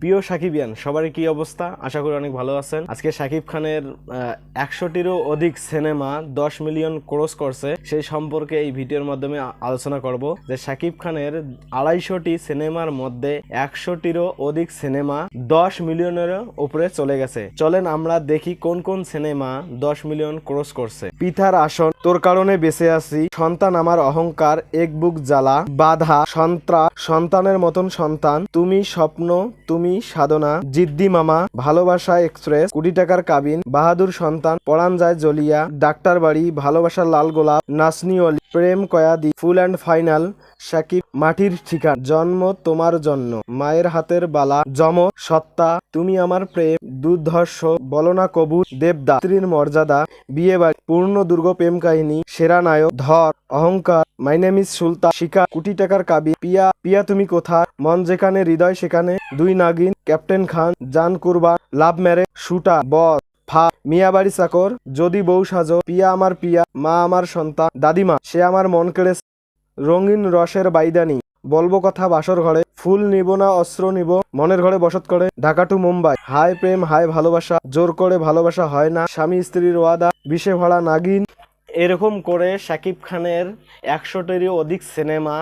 প্রিয় সাকিবিয়ান, সবারই কি অবস্থা? আশা করি অনেক ভালো আছেন। আজকে সাকিব খানের একশোটিরও অধিক সিনেমা, দশ মিলিয়ন ক্রস করছে। সেই সম্পর্কে এই ভিডিওর মাধ্যমে আলোচনা করব যে সাকিব খানের আড়াইশোটি সিনেমার মধ্যে একশোটিরও অধিক সিনেমা দশ মিলিয়নের উপরে চলে গেছে। চলেন আমরা দেখি কোন কোন সিনেমা দশ মিলিয়ন ক্রস করছে। পিতার আসন, তোর কারণে বেঁচে আছি। সন্তান আমার অহংকার, এক বুক জ্বালা, বাধা সন্ত্রাস সন্তানের মতন সন্তান। তুমি স্বপ্ন, তুমি সাধনা, জিদ্দি মামা, ভালোবাসা এক্সপ্রেস কুড়ি টাকার কাবিন, বাহাদুর সন্তান পড়ান যায় জলিয়া ডাক্তার বাড়ি ভালোবাসার লাল গোলাপ, নাসনি অলি। প্রেম কয়াদি ফুল অ্যান্ড ফাইনাল, সাকিব মাটির ঠিকান। জন্ম তোমার জন্য। মায়ের হাতের বালা, জম সত্তা। তুমি আমার প্রেম, দুর্ধর্ষ। বলনা কবু দেবদা। স্ত্রীর মর্যাদা বিয়ে বাড়ি পূর্ণ দুর্গ প্রেম কাহিনী, সেরা নায়ক। ধর, অহংকার। মাই নেম ইজ সুলতা শিকা, কোটি টাকার কাবি। পিয়া পিয়া তুমি কোথায়? মন যেখানে, হৃদয় সেখানে। দুই নাগিন, ক্যাপ্টেন খান। জান কুরবান, লাভ ম্যারে শুটা বস ফা, মিয়াবাড়ি চাকর, যদি বউ সাজো, পিয়া আমার পিয়া, মা আমার সন্তান, দাদিমা, সে আমার মন কেড়েছে রঙিন রসের বাইদানি, বলব কথা বাসর ঘরে, ফুল নিব না, অস্ত্র নিব, মনের ঘরে বসত করে, ঢাকা টু মুম্বাই। হাই প্রেম হাই ভালোবাসা, জোর করে ভালোবাসা হয় না, স্বামী স্ত্রীর ওয়াদা, বিষে ভরা নাগিন। এরকম করে শাকিব খানের একশোটিরও অধিক সিনেমা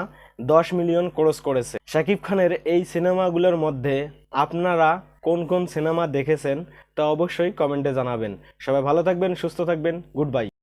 দশ মিলিয়ন ক্রস করেছে। শাকিব খানের এই সিনেমাগুলোর মধ্যে আপনারা কোন কোন সিনেমা দেখেছেন তা অবশ্যই কমেন্টে জানাবেন। সবাই ভালো থাকবেন, সুস্থ থাকবেন, গুড বাই।